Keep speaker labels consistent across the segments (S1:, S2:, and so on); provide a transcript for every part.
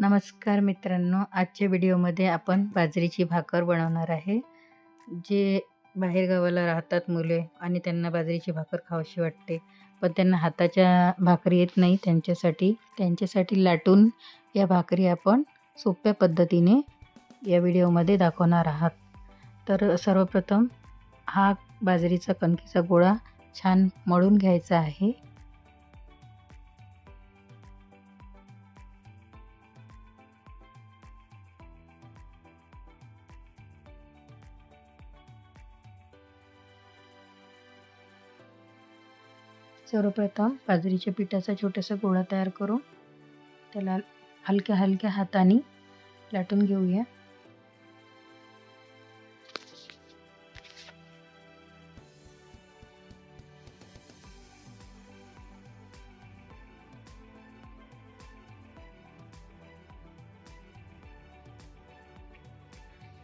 S1: नमस्कार मित्रांनो आजच्या व्हिडिओमध्ये आपण बाजरीची भाकर बनवणार आहे. जे बाहेरगावाला राहतात मुले आणि त्यांना बाजरीची भाकर खावशी वाटते पण त्यांना हाताच्या भाकरी येत नाही त्यांच्यासाठी. त्यांच्यासाठी लाटून या भाकरी आपण सोप्या पद्धतीने या व्हिडिओमध्ये दाखवणार आहात. तर सर्वप्रथम हा बाजरीचा कणकीचा गोळा छान मळून घ्यायचा आहे. सर्वप्रथम बाजरीच्या पिठाचा छोटासा गोळा तयार करून त्याला हलक्या हलक्या हाताने लाटून घेऊया.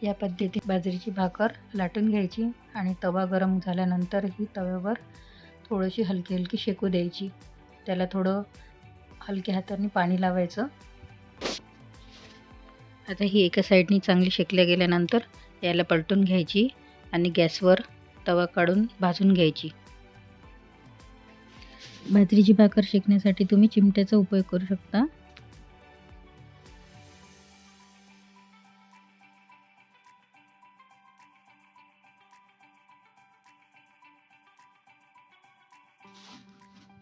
S1: या पद्धतीत बाजरीची भाकर लाटून घ्यायची आणि तवा गरम झाल्यानंतर ही तव्यावर थोडीशी हलकी हलकी शेकू द्यायची. त्याला थोडं हलक्या हाताने पाणी लावायचं. आता ही एका साईडनी चांगली शेकल्या गेल्यानंतर याला पलटून घ्यायची आणि गॅसवर तवा काढून भाजून घ्यायची. बाजरीची भाकर शेकण्यासाठी तुम्ही चिमट्याचा उपयोग करू शकता.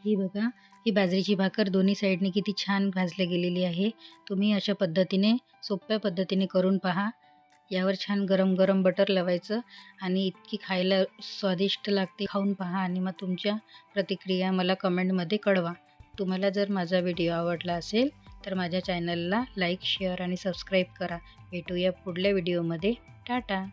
S1: ही बघा ही बाजरीची भाकर दोन्ही साईडने किती छान भाजल्या गेलेली आहे. तुम्ही अशा पद्धतीने सोप्या पद्धतीने करून पहा. यावर छान गरम गरम बटर लावायचं आणि इतकी खायला स्वादिष्ट लागते. खाऊन पहा आणि मग तुमच्या प्रतिक्रिया मला कमेंटमध्ये कळवा. तुम्हाला जर माझा व्हिडिओ आवडला असेल तर माझ्या चॅनलला लाईक शेअर आणि सबस्क्राईब करा. भेटूया पुढल्या व्हिडिओमध्ये. टाटा!